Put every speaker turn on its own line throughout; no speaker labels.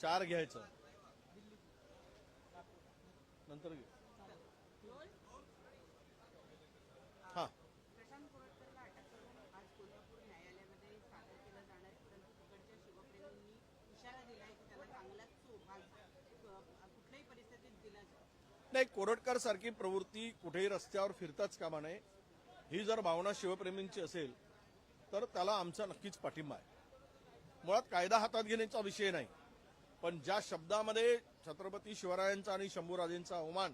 चार घ्यायचं. नंतर नाही कोरटकर सारखी प्रवृत्ती कुठेही रस्त्यावर फिरताच कामा नये. ही जर भावना शिवप्रेमींची असेल तर त्याला आमचा नक्कीच पाठिंबा आहे. मुळात कायदा हातात घेण्याचा विषय नाही. पण ज्या शब्दामध्ये छत्रपती शिवरायांचा आणि शंभूराजेंचा अवमान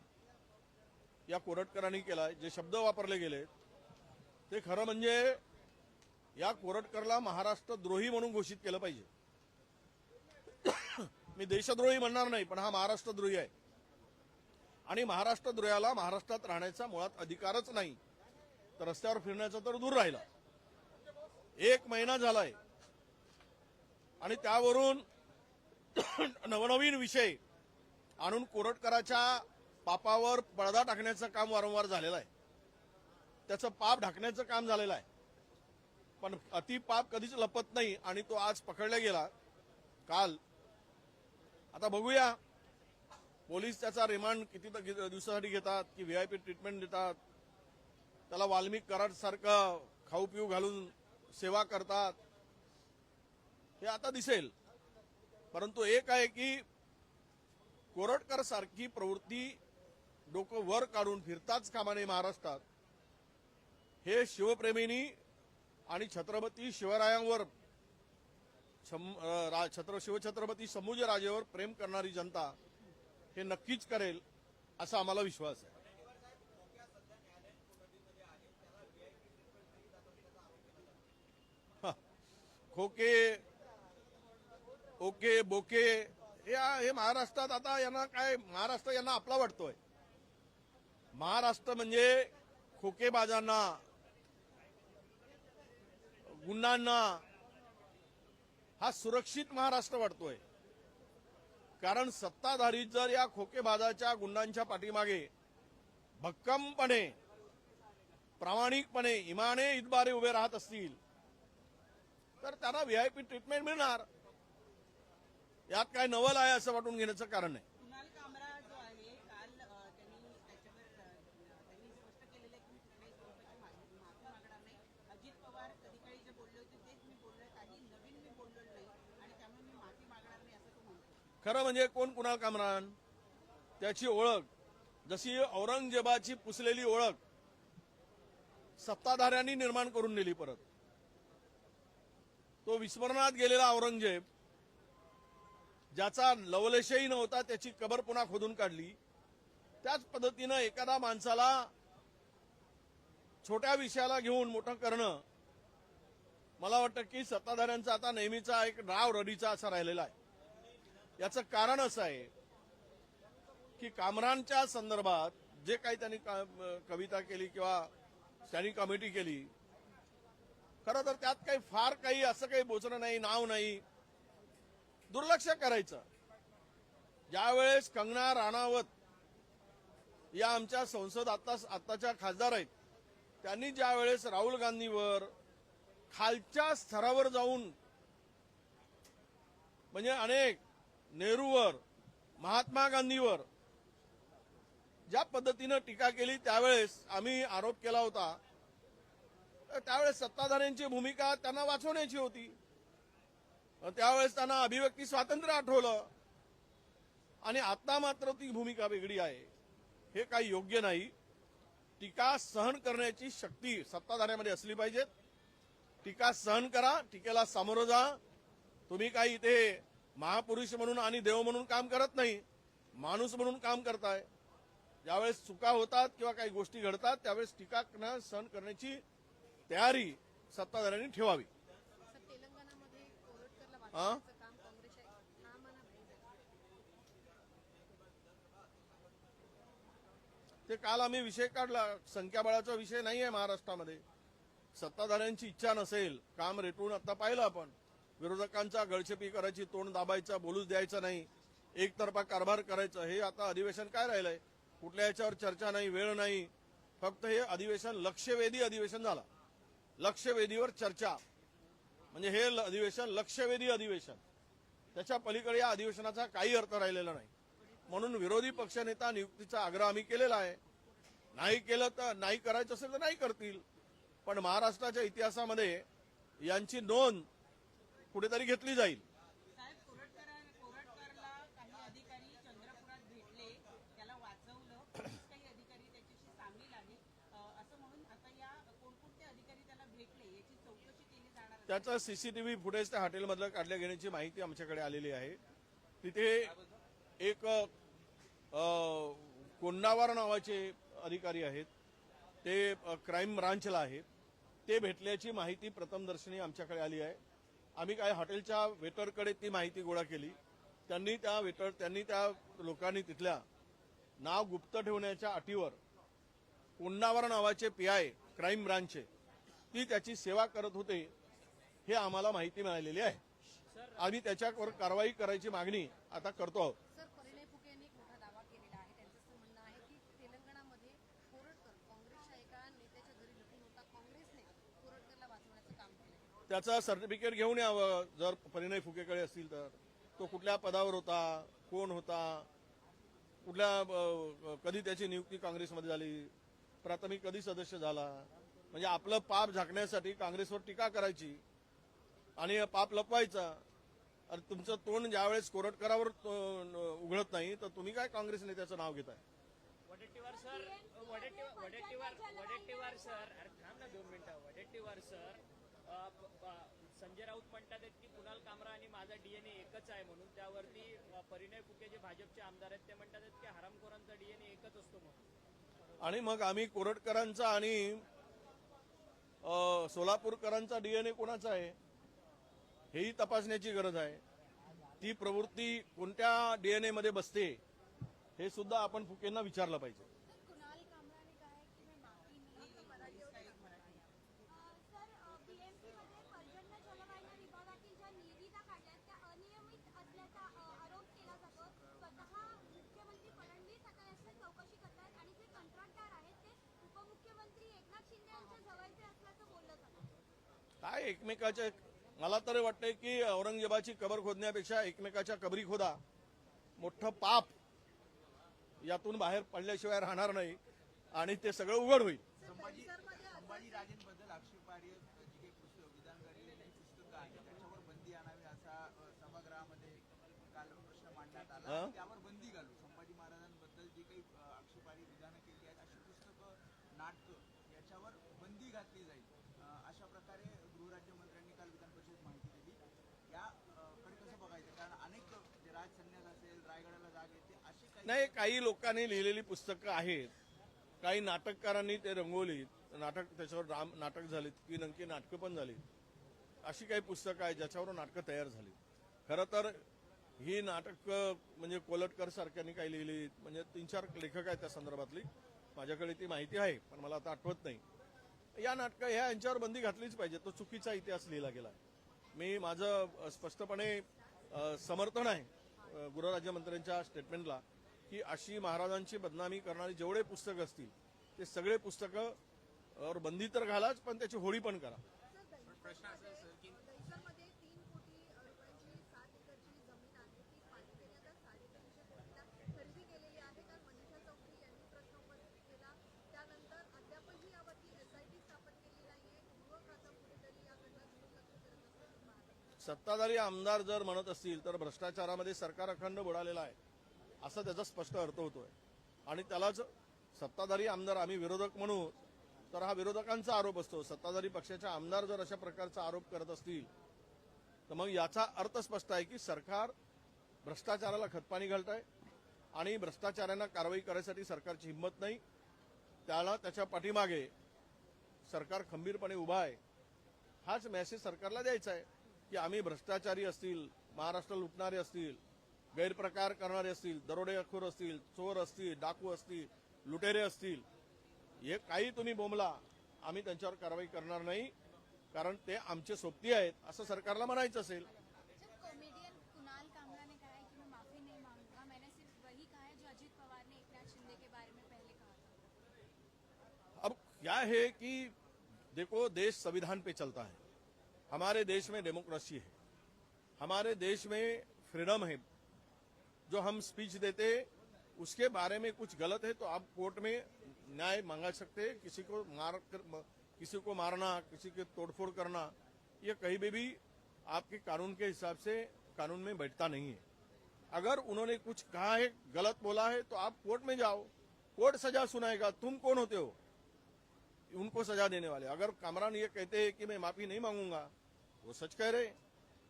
या कोरटकरांनी केलाय जे शब्द वापरले गेले ते खरं म्हणजे या कोरटकरला महाराष्ट्र द्रोही म्हणून घोषित केलं पाहिजे. मी देशद्रोही म्हणणार नाही पण हा महाराष्ट्रद्रोही आहे. आणि महाराष्ट्रद्रोहाला महाराष्ट्रात राहण्याचा मुळात अधिकारच नाही तर रस्त्यावर फिरण्याचा तर दूर राहिला. एक महिना झालाय. आणि त्यावरून नवनवीन विषय आणून कोरटकराच्या पापावर पडदा टाकण्याचं काम वारंवार झालेलं आहे. त्याचं पाप ढाकण्याचं काम झालेलं आहे. पण अति पाप कधीच लपत नाही आणि तो आज पकडला गेला. काल. आता बघूया. पोलीस त्याचा रिमांड किती दिवसासाठी घेतात की व्हीआयपी ट्रीटमेंट देतात. त्याला वाल्मिक कराड सारखं खाऊ पिऊ घालून सेवा करतात. हे आता दिसेल. परंतु एक आहे की कोरटकर सारखी प्रवृत्ती डोकं वर काढून फिरताच कामाने महाराष्ट्रात हे शिवप्रेमींनी आणि छत्रपती शिवरायांवर रा- छत्र शिवछत्रपती राजेवर प्रेम करणारी जनता हे नक्कीच करेल असा आम्हाला विश्वास आहे. खोके ओके बोके. हे हे महाराष्ट्रात आता यांना काय महाराष्ट्र यांना आपला वाटतोय. महाराष्ट्र म्हणजे खोकेबाजांना गुंडांना हा सुरक्षित महाराष्ट्र वाटतोय. कारण सत्ताधारी जर या खोकेबाजाच्या गुंडांच्या पाठीमागे भक्कमपणे प्रामाणिकपणे इमाने इतबारे उभे राहत असतील तर त्यांना व्हीआयपी ट्रीटमेंट मिळणार. यात काय नवल आहे असं वाटून घेण्याचं कारण
आहे.
खरं म्हणजे कोण कुणाल कामरान? त्याची ओळख जशी औरंगजेबाची पुसलेली ओळख सत्ताधाऱ्यांनी निर्माण करून दिली परत. तो विस्मरणात गेलेला औरंगजेब ज्याचा लवलेशही नव्हता त्याची कबर पुन्हा खोदून काढली. त्याच पद्धतीनं एखादा माणसाला छोट्या विषयाला घेऊन मोठं करणं मला वाटतं की सत्ताधाऱ्यांचा आता नेहमीचा एक राव रडीचा असा राहिलेला आहे. याचं कारण असं आहे की कामरांच्या संदर्भात जे काही त्यांनी कविता केली किंवा स्टँडिंग कमिटी केली खरं तर त्यात काही फार काही असं काही बोचणं नाही नाव नाही दुर्लक्ष करायचं. ज्यावेळेस कंगना राणावत या आमच्या संसद आता आताच्या खासदार आहेत त्यांनी ज्यावेळेस राहुल गांधीवर खालच्या स्तरावर जाऊन म्हणजे अनेक नेहरूवर महात्मा गांधीवर ज्या पद्धतीनं टीका केली त्यावेळेस आम्ही आरोप केला होता त्यावेळेस सत्ताधाऱ्यांची भूमिका त्यांना वाचवण्याची होती. त्यावेळेस त्यांना अभिव्यक्ती स्वातंत्र्य आठवलं. आणि आता मात्र ती भूमिका वेगळी आहे. हे काही योग्य नाही. टीका सहन करण्याची शक्ती सत्ताधाऱ्यामध्ये असली पाहिजे टीका सहन करा टीकेला सामोरं जा. तुम्ही काही इथे महापुरुष म्हणून आणि देव म्हणून काम करत नाही माणूस म्हणून काम करताय. ज्यावेळेस चुका होतात किंवा काही गोष्टी घडतात त्यावेळेस टीका सहन करण्याची तयारी सत्ताधाऱ्यांनी ठेवावी. हा? ते काल आम्ही विषय काढला. संख्याबळाचा विषय नाही आहे महाराष्ट्रामध्ये. सत्ताधाऱ्यांची इच्छा नसेल काम रेटून आता पाहिलं आपण. विरोधकांचा गळछेपी करायची तोंड दाबायचा बोलूच द्यायचा नाही. एकतर्फा कारभार करायचं हे आता अधिवेशन काय राहिलंय? कुठल्या याच्यावर चर्चा नाही वेळ नाही. फक्त हे अधिवेशन लक्षवेधी अधिवेशन झालं. लक्षवेधीवर चर्चा. म्हणजे हे ल- अधिवेशन लक्षवेधी अधिवेशन. त्याच्या पलीकडे या अधिवेशनाचा काही अर्थ राहिलेला नाही. म्हणून विरोधी पक्षनेता नियुक्तीचा आग्रह आम्ही केलेला आहे. नाही केलं तर नाही करायचं असेल तर नाही करतील. पण महाराष्ट्राच्या इतिहासामध्ये यांची नोंद कुठेतरी घेतली जाईल
साहेब कोरटकर कोरटकरला काही अधिकारी चंद्रपुरात भेटले त्याला वाचवलं पोलीस काही अधिकारी त्याच्याशी सामील आहे अं, असं म्हणून आता या कोणकोणते अधिकारी त्याला भेटले याची चौकशी केली जाणार आहे.
त्याचा सीसीटीव्ही फुटेज त्या हॉटेलमधलं काढल्या घेण्याची माहिती आमच्याकडे आलेली आहे. तिथे एक कोंडावार नावाचे अधिकारी आहेत. ते क्राईम ब्रांचला आहेत. ते भेटल्याची माहिती प्रथमदर्शनी आमच्याकडे आली आहे. आम्ही काय हॉटेलच्या वेटरकडे ती माहिती गोळा केली. त्यांनी त्या वेटर त्यांनी त्या लोकांनी तिथल्या नाव गुप्त ठेवण्याच्या अटीवर कोंडावर नावाचे पी आय क्राईम ब्रांचचे ती त्याची सेवा करत होते. हे आम्हाला माहिती मिळालेली आहे. आम्ही त्याच्यावर कारवाई करायची मागणी आता करतो आहोत.
त्यांचं
सर्टिफिकेट घेऊन यावं. जर परिणय फुकेकडे असतील तर. तो कुठल्या पदावर होता? कोण होता? कुठल्या कधी त्याची नियुक्ती काँग्रेसमध्ये झाली? प्राथमिक कधी सदस्य झाला? म्हणजे आपलं पाप झाकण्यासाठी काँग्रेसवर टीका करायची. आणि पाप लपवायचा. अरे तुमचं तोंड ज्यावेळेस कोरटकरावर उघडत नाही तर तुम्ही काय काँग्रेस नेत्याचं नाव घेताय?
Vadettiwar sir Vadettiwar Vadettiwar Vadettiwar sir. अरे थांब ना दोन मिनिटं. वडेट्टीवार सर संजय राऊत म्हणतात की कुणाल कामरा आणि माझा डीएनए एकच आहे म्हणून. त्यावरती परिणय फुके जे भाजपचे आमदार आहेत ते म्हणतात की हरामखोरांचा डीएनए एकच असतो म्हणून.
आणि मग आम्ही कोरटकरांचा आणि सोलापूरकरांचा डीएनए कोणाचा आहे? हेही तपासण्याची गरज आहे. ती प्रवृत्ती कोणत्या डीएनए मध्ये बसते हे सुद्धा आपण फुकेंना विचारलं पाहिजे. काय एकमेकाच्या मला तर वाटतंय की औरंगजेबाची कबर खोदण्यापेक्षा एकमेकाच्या कबरी खोदा. मोठं पाप यातून बाहेर पडल्याशिवाय राहणार नाही आणि ते सगळं उघड होईल.
संभाजी संभाजी राजेंबद्दल आक्षेपार्ह जी काही पुस्तक विधान करलेली पुस्तकं आहेत त्याच्यावर बंदी आणावी असा अ, सभागृहामध्ये काल प्रश्न मांडण्यात आला
हा?
त्यावर बंदी घालू संभाजी महाराजांबद्दल जी काही अ, आक्षेपार्ह विधानं केली आहेत अशी पुस्तकं नाटकं याच्यावर बंदी घातली जाईल अ, अशा प्रकारे गृहराज्यमंत्र्यांनी काल विधान परिषदेत माहिती दिली या अ, कडे कसं बघायचं कारण अनेक जे राज संन्यास असेल रायगडाला जाग येते अशी काही
नाही काही लोकांनी लिहिलेली पुस्तकं आहेत. काही नाटककारांनी ते रंगवलीत. नाटक त्याच्यावर राम नाटक झालीत की नंकी नाटकं पण झालीत. अशी काही पुस्तकं आहेत ज्याच्यावर नाटकं तयार झाली खरं तर ही नाटक म्हणजे कोलटकर सारख्यांनी काही लिहिली म्हणजे तीन चार लेखक आहेत त्या संदर्भातली. माझ्याकडे ती माहिती आहे पण मला आता आठवत नाही. या नाटकं ह्या यांच्यावर बंदी घातलीच पाहिजे. तो चुकीचा इतिहास लिहिला गेला. मी माझं स्पष्टपणे समर्थन आहे गृहराज्यमंत्र्यांच्या स्टेटमेंटला की अशी महाराजांची बदनामी करणारी जेवढे पुस्तक असतील ते सगळे पुस्तकं वर बंदी तर घालाच पण त्याची होळी पण करा.
आहे
सत्ताधारी आमदार जर म्हणत असतील तर भ्रष्टाचारामध्ये सरकार अखंड बुडालेला आहे. असा त्याचा स्पष्ट अर्थ होतोय. आणि त्यालाच सत्ताधारी आमदार आम्ही विरोधक म्हणू तर हा विरोधकांचा आरोप असतो. सत्ताधारी पक्षाचे आमदार जर अशा प्रकारचा आरोप करत असतील तर मग याचा अर्थ स्पष्ट आहे की सरकार भ्रष्टाचाराला खतपाणी घालत आहे आणि भ्रष्टाचारांना कारवाई करायसाठी सरकारची हिंमत नाही. त्याला त्याच्या पाठीमागे सरकार खंबीरपणे उभा आहे. हाच मेसेज सरकारला द्यायचा आहे की आम्ही भ्रष्टाचारी असतील महाराष्ट्र लुटणारे असतील गैरप्रकार करणारे असतील दरोडेखोर असतील चोर असतील डाकू असतील लुटेरे असतील हे काही तुम्ही बोंबला आम्ही त्यांच्यावर कारवाई करणार नाही कारण ते आमचे सोबती आहेत असं सरकारला म्हणायचं असेल. अब क्या है कि देखो देश संविधान पे चलता है। हमारे देश में डेमोक्रेसी है। हमारे देश में फ्रीडम है। जो हम स्पीच देते, उसके बारे में कुछ गलत है तो आप कोर्ट में न्याय मांगा सकते हैं। किसी को मार कर किसी को मारना, किसी के तोड़फोड़ करना, ये कहीं भी भी आपके कानून के हिसाब से कानून में बैठता नहीं है। अगर उन्होंने कुछ कहा है, गलत बोला है तो आप कोर्ट में जाओ। कोर्ट सजा सुनाएगा। तुम कौन होते हो? उनको सजा देने वाले। अगर कामरान ये कहते हैं कि मैं माफ़ी नहीं मांगूँगा, वो सच कह रहे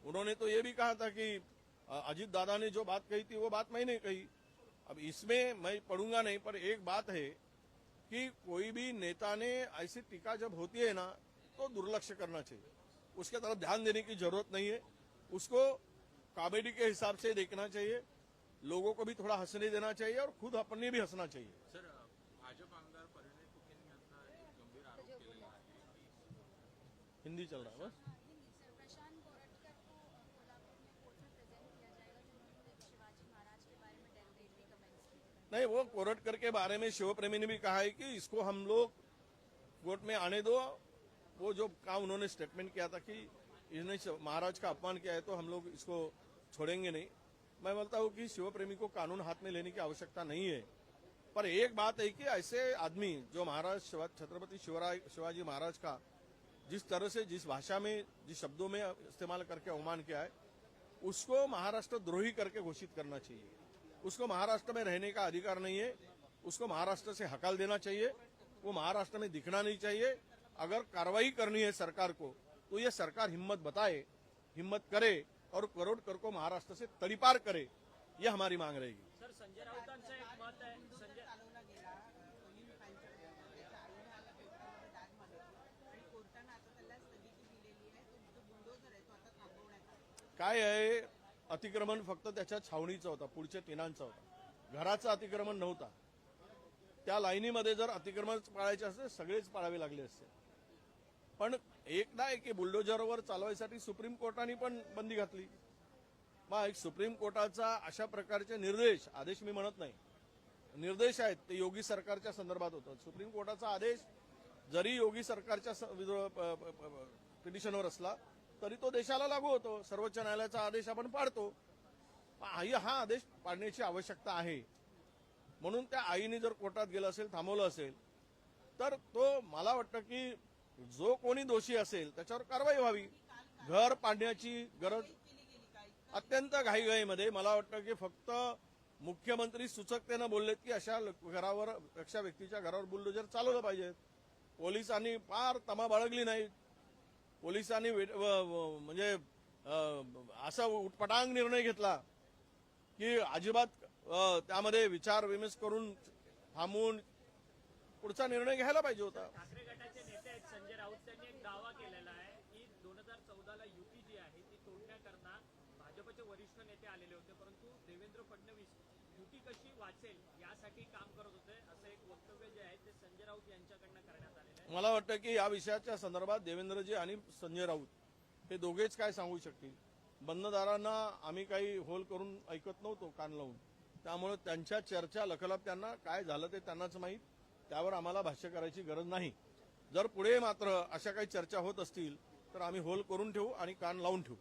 उन्होंने तो ये भी कहा था कि अजीत दादा ने जो बात कही थी वो बात मैंने कही। अब इसमें मैं पढ़ूँगा नहीं पर एक बात है कि कोई भी नेता ने ऐसी टीका जब होती है ना तो दुर्लक्ष करना चाहिए। उसके तरफ़ ध्यान देने की ज़रूरत नहीं है। उसको कॉमेडी के हिसाब से देखना चाहिए। लोगों को भी थोड़ा हंसने देना चाहिए और खुद अपने भी हंसना चाहिए।
सर भाजप आमदार
हिंदी चल रहा है बस
हिंदी सर प्रशांत गोरटकर को अ, कोल्हापुर में कोर्ट में प्रेजेंट किया जाएगा जिन्होंने शिवाजी महाराज के बारे में डेरिवेटरी कमेंट्स किए
नहीं, वो कोरटकर के बारे में शिव प्रेमी ने भी कहा है कि इसको हम लोग कोर्ट में आने दो। वो जो काम उन्होंने स्टेटमेंट किया था कि इसने महाराज का अपमान किया है तो हम लोग इसको छोड़ेंगे नहीं। मैं बोलता हूँ कि शिव प्रेमी को कानून हाथ में लेने की आवश्यकता नहीं है। पर एक बात है कि ऐसे आदमी जो महाराज छत्रपति शिवराय, शिवाजी महाराज का जिस तरह से, जिस भाषा में, जिस शब्दों में इस्तेमाल करके अवमान किया है, उसको महाराष्ट्र द्रोही करके घोषित करना चाहिए। उसको महाराष्ट्र में रहने का अधिकार नहीं है। उसको महाराष्ट्र से हकाल देना चाहिए। वो महाराष्ट्र में दिखना नहीं चाहिए। अगर कार्रवाई करनी है सरकार को तो ये सरकार हिम्मत बताए हिम्मत करे और करोडकर को महाराष्ट्र से तडीपार करे। ये हमारी मांग रहेगी।
सर संजय राऊतांचं एक मत आहे. संजय
काय आहे? अतिक्रमण फक्त त्याच्या छावणीचा होता पुढच्या तिनांचा होता. घराचं अतिक्रमण नव्हता. त्या लाईनीमध्ये जर अतिक्रमण पाळायचे असते सगळेच पाळावे लागले असते. पण एकदा ना एक बुलडोजरवर चालवायसाठी सुप्रीम कोर्टाने पण बंदी घातली. मग एक सुप्रीम कोर्टाचा अशा प्रकारचे निर्देश आदेश मी म्हणत नाही. निर्देश आहेत ते योगी सरकारच्या संदर्भात होतं सुप्रीम कोर्टाचा आदेश जरी योगी सरकारच्या स- प- प- पिटिशनवर असला तरी तो देशाला लागू होतो. सर्वोच्च न्यायालयाचा आदेश आपण पाडतो. आई हा आदेश पाडण्याची आवश्यकता आहे. म्हणून त्या आईने जर कोर्टात गेलं असेल थांबवलं असेल तर तो मला वाटतं की जो कोणी दोषी असेल त्याच्यावर कारवाई व्हावी. घर पाडण्याची गरज अत्यंत घाईघाईमध्ये. मला वाटतं की फक्त मुख्यमंत्री सूचकतेनं बोललेत की अशा घरावर अशा व्यक्तीच्या घरावर बुलडोजर चालवलं पाहिजेत पोलिसांनी फार तमा बाळगली नाहीत. पोलिसांनी म्हणजे असा उटपटांग निर्णय घेतला की अजिबात त्यामध्ये विचार विमर्श करून थांबून पुढचा निर्णय घ्यायला पाहिजे होता.
ठाकरे गटाचे नेते आहेत संजय राऊत त्यांनी एक दावा केलेला आहे की दोन हजार चौदाला युती जी आहे ती तोडण्याकरता भाजपचे वरिष्ठ नेते आलेले होते परंतु देवेंद्र फडणवीस युती कशी वाचेल यासाठी काम करत होते असं एक वक्तव्य जे आहे ते संजय राऊत यांच्याकडनं करण्यात
मला वाटतं की या विषयाच्या संदर्भात देवेंद्रजी आणि संजय राऊत हे दोघेच काय सांगू शकतील? बंददारांना आम्ही काही होल करून ऐकत नव्हतो कान लावून. त्यामुळे त्यांच्या चर्चा लखलप त्यांना काय झालं ते त्यांनाच माहीत. त्यावर आम्हाला भाष्य करायची गरज नाही. जर पुढे मात्र अशा काही चर्चा होत असतील तर आम्ही होल करून ठेवू आणि कान लावून ठेवू.